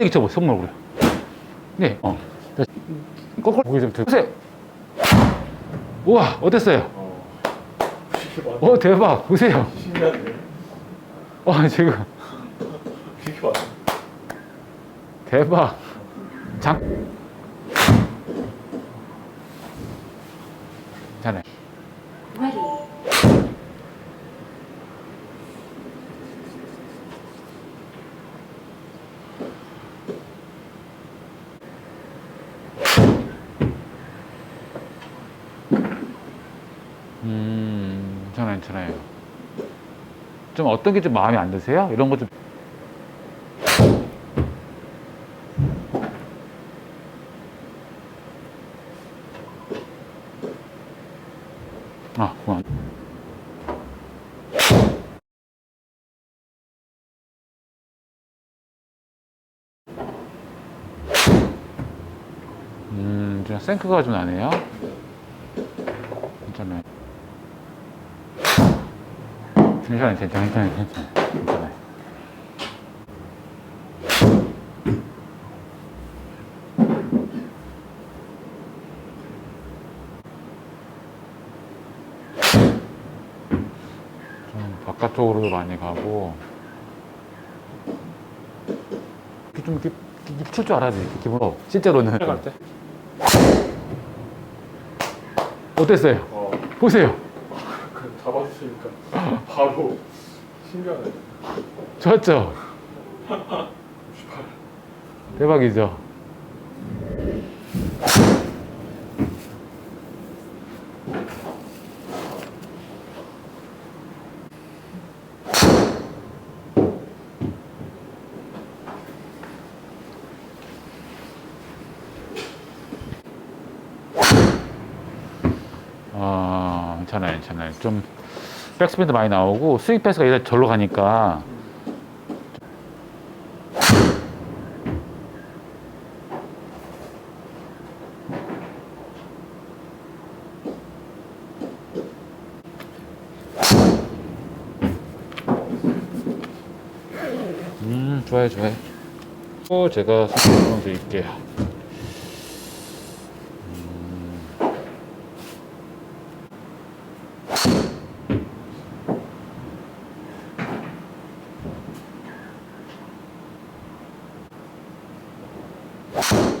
이게 저뭐 선물 그래. 네, 어. 자, 거꾸로 보기 좀 들으세요. 우와, 어땠어요? 어. 어, 대박. 보세요. 신기한데. 와, 지금 대박. 장. 자네. 음, 괜찮아요, 괜찮아요. 좀 어떤 게 좀 마음에 안 드세요? 이런 거 좀. 아, 그만. 음, 좀 생크가 좀 나네요. 괜찮아요. 괜찮아요, 괜찮아요, 괜찮아요, 괜찮아요. 괜찮아요. 좀 바깥쪽으로도 많이 가고 이렇게 좀 이렇게 묻힐 줄 알아야지 이렇게 기본 어, 실제로는 갈 때? 어땠어요? 어. 보세요 그 잡아주시니까 바로 신기하네. 좋았죠? 68. 대박이죠? 아, 괜찮아요, 괜찮아요. 좀 백스핀도 많이 나오고 스윙 패스가 일단 절로 가니까 음, 좋아요, 좋아요. 또 제가 설명 드릴게요. off.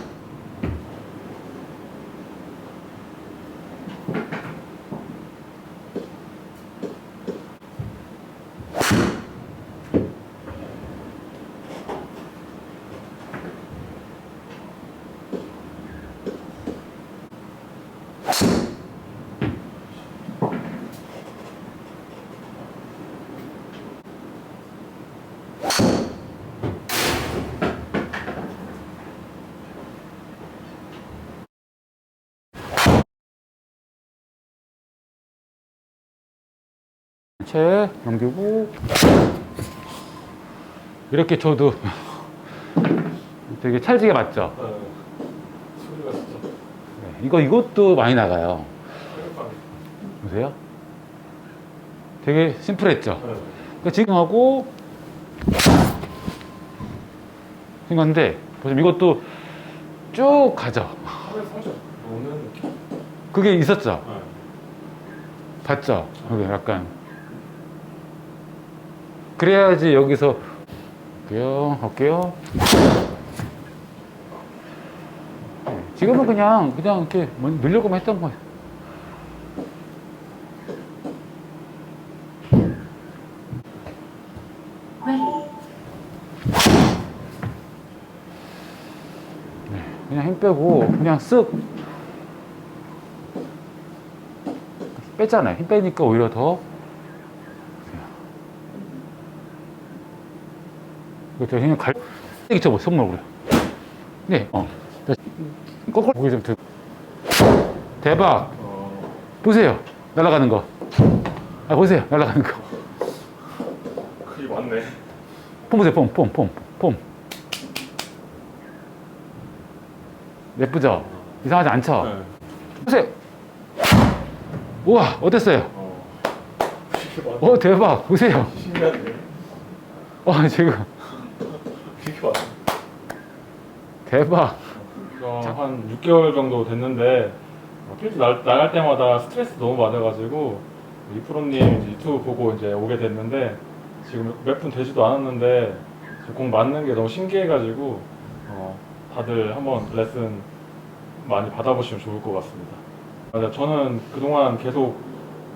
채 넘기고 이렇게 쳐도 되게 찰지게 맞죠? 네. 소리가 진짜 네, 이거 이것도 많이 나가요. 보세요. 되게 심플했죠? 네. 그러니까 지금 하고 생각인데 보시면 이것도 쭉 가죠. 그게 있었죠? 네. 봤죠? 그게 약간 그래야지 여기서 할게요, 할게요. 네, 지금은 그냥 그냥 이렇게 뭐 늘려고만 했던 거예요. Ready. 그냥 힘 빼고 그냥 쓱 뺐잖아요. 힘 빼니까 오히려 더 저 그냥 갈 이게 저뭐 선물 그래. 네, 어. 자, 거꾸로 보기 좀 들. 대박. 어. 보세요. 날아가는 거. 아 보세요. 날아가는 거. 그게 맞네. 폼 보세요. 폼, 폼, 폼, 폼. 예쁘죠? 이상하지 않죠? 네. 보세요. 우와, 어땠어요? 어. 어, 대박. 보세요. 신기한데. 와, 지금 맞 대박. 어, 한 6개월 정도 됐는데 어, 필드 나, 나갈 때마다 스트레스 너무 받아가지고 이 프로님 이제 유튜브 보고 이제 오게 됐는데 지금 몇 분 되지도 않았는데 공 맞는 게 너무 신기해가지고 어, 다들 한번 레슨 많이 받아보시면 좋을 것 같습니다. 맞아, 저는 그동안 계속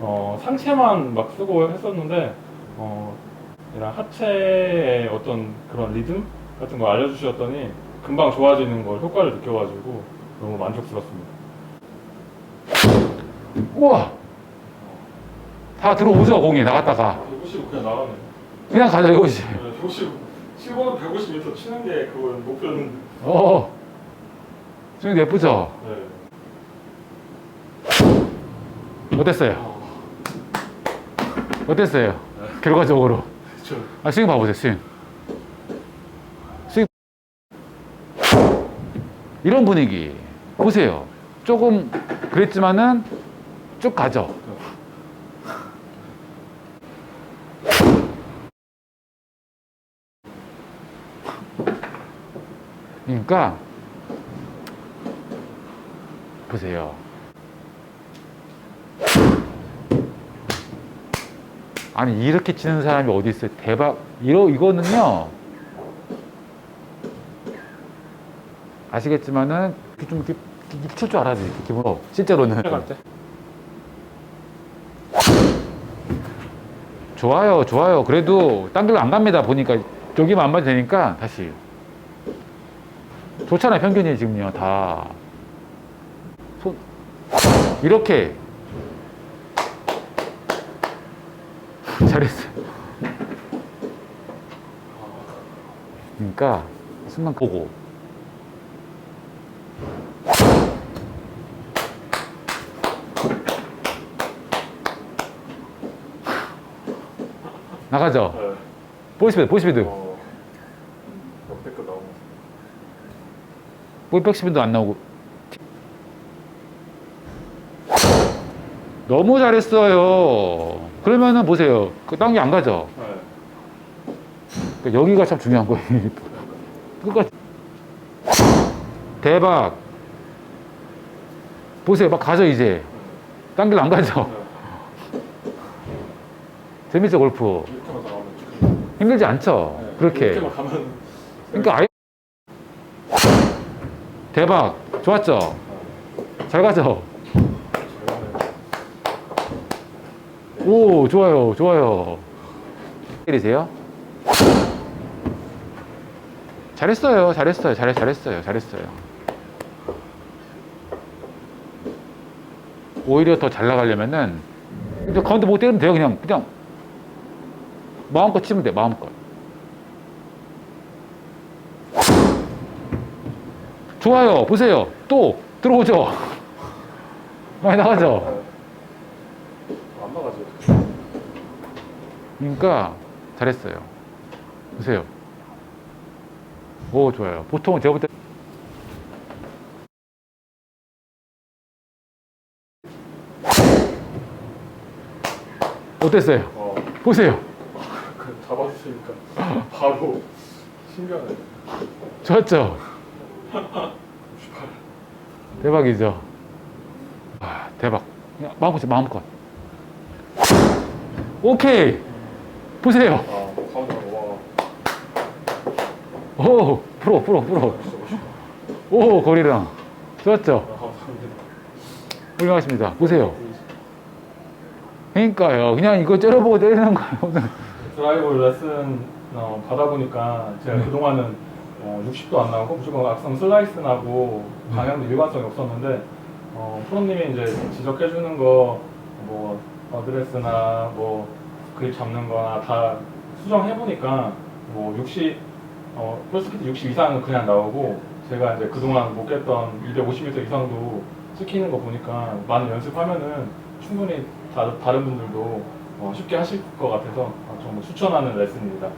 어, 상체만 막 쓰고 했었는데 어, 하체의 어떤 그런 리듬 같은 거 알려주셨더니 금방 좋아지는 걸 효과를 느껴가지고 너무 만족스럽습니다. 우와. 다 들어오죠 공이 나갔다가 150 그냥 나가네. 그냥 가자 이거지. 150 7번은 150m 치는 게 그거 목표는. 어. 좀 예쁘죠. 네. 어땠어요? 어땠어요? 결과적으로. 그렇죠. 아 스윙 봐보세요. 스윙. 이런 분위기 보세요. 조금 그랬지만은 쭉 가죠. 그러니까 보세요. 아니 이렇게 치는 사람이 어디 있어요? 대박. 이러 이거는요. 아시겠지만은 좀 이렇게 칠줄 알아야지 기본. 실제로는 갈 때. 좋아요, 좋아요. 그래도 딴 길로 안 갑니다. 보니까 저기만 안 봐도 되니까 다시 좋잖아요. 평균이 지금요 다 손 이렇게 잘했어요. 그러니까 순간 보고 나가죠. 네. 보이스피드, 보이스피드. 어. 역대급 나오고. 볼백스피드도 안 나오고. 너무 잘했어요. 그러면은 보세요. 그딴게안 가죠. 네. 그러니까 여기가 참 중요한 거예요. 끝까지. 대박. 보세요. 막 가죠, 이제. 딴 길 안 가죠. 네. 재밌죠, 골프. 이렇게만 나가면. 힘들지 않죠? 네. 그렇게. 이렇게만 가면. 그러니까 아예. 대박. 좋았죠? 잘 가죠? 오, 좋아요, 좋아요. 때리세요? 잘했어요, 잘했어요, 잘했, 잘했어요, 잘했어요. 오히려 더 잘 나가려면은, 가운데 못 때리면 돼요, 그냥, 그냥. 마음껏 치면 돼, 마음껏. 좋아요, 보세요. 또, 들어오죠? 많이 나가죠? 안 나가지. 그러니까 잘했어요. 보세요. 오 좋아요. 보통 제가 볼 때 어땠어요? 어. 보세요. 그 잡았으니까 바로 신기하네. 좋았죠? 68. 대박이죠? 아 대박. 그냥 마음껏 마음껏. 오케이. 보세요. 아, 가운데 와. 오 프로 프로 프로. 진짜 멋있다. 오 거리랑 좋았죠? 아, 감사합니다. 훌륭하십니다. 보세요. 그러니까요. 그냥 이거 째려보고 때리는 거예요. 드라이브 레슨 어, 받아보니까 제가 네. 그동안은 어, 60도 안 나오고 무조건 악성 슬라이스 나고 방향도 일관성이 없었는데 어, 프로님이 이제 지적해주는 거뭐 어드레스나 뭐 그립 잡는 거나 다 수정해보니까 뭐 60, 어, 플러스키트 60 이상은 그냥 나오고 제가 이제 그동안 못 깼던 250m 이상도 찍히는 거 보니까 많은 연습하면은 충분히 다, 다른 분들도 어, 쉽게 하실 것 같아서 어, 정말 추천하는 레슨입니다.